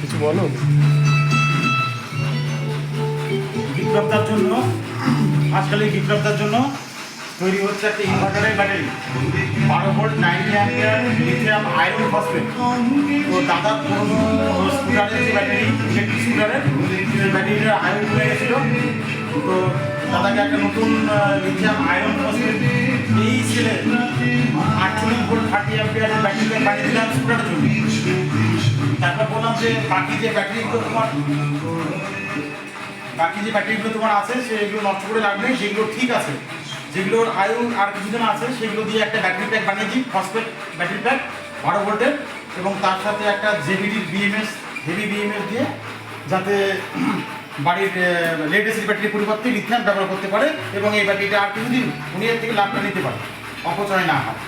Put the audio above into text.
কিছু বলো? বিপ্লবতার জন্য আজকাল এই বিপ্লবতার জন্য তৈরি হচ্ছে একটা ইনভার্টারের ব্যাটারি বারো volt ninety ampere lithium iron phosphate তো দাদার পুরোনো স্কুটারের যে ব্যাটারি ইলেকট্রিক স্কুটারের আয়রন হয়ে গেছিল তো দাদাকে একটা নতুন লিথিয়াম আয়রন ফসফেট এই ছেলে আটচল্লিশ ভোল্ট থার্টি অ্যাম্পিয়ারের ব্যাটারিটা বানিয়ে দিলাম স্কুটারের জন্য তারপর বললাম যে বাকি যে ব্যাটারিগুলো তোমার বাকি যে ব্যাটারিগুলো তোমার আছে সেগুলো নষ্ট করে লাগবে সেগুলো ঠিক আছে যেগুলোর আয়ু আর কিছুদিন আছে সেগুলো দিয়ে একটা ব্যাটারি প্যাক বানিয়ে দিই ফসফেট ব্যাটারি প্যাক বারো ভোল্টের এবং তার সাথে একটা জেভিডির বিএমএস হেভি বিএমএস দিয়ে যাতে বাড়ির লেড এসিড ব্যাটারির পরিবর্তে লিথিয়াম ব্যবহার করতে পারে এবং এই ব্যাটারিটা আর কিছুদিন উনি এর থেকে লাভটা নিতে পারে, অপচয় না হয়।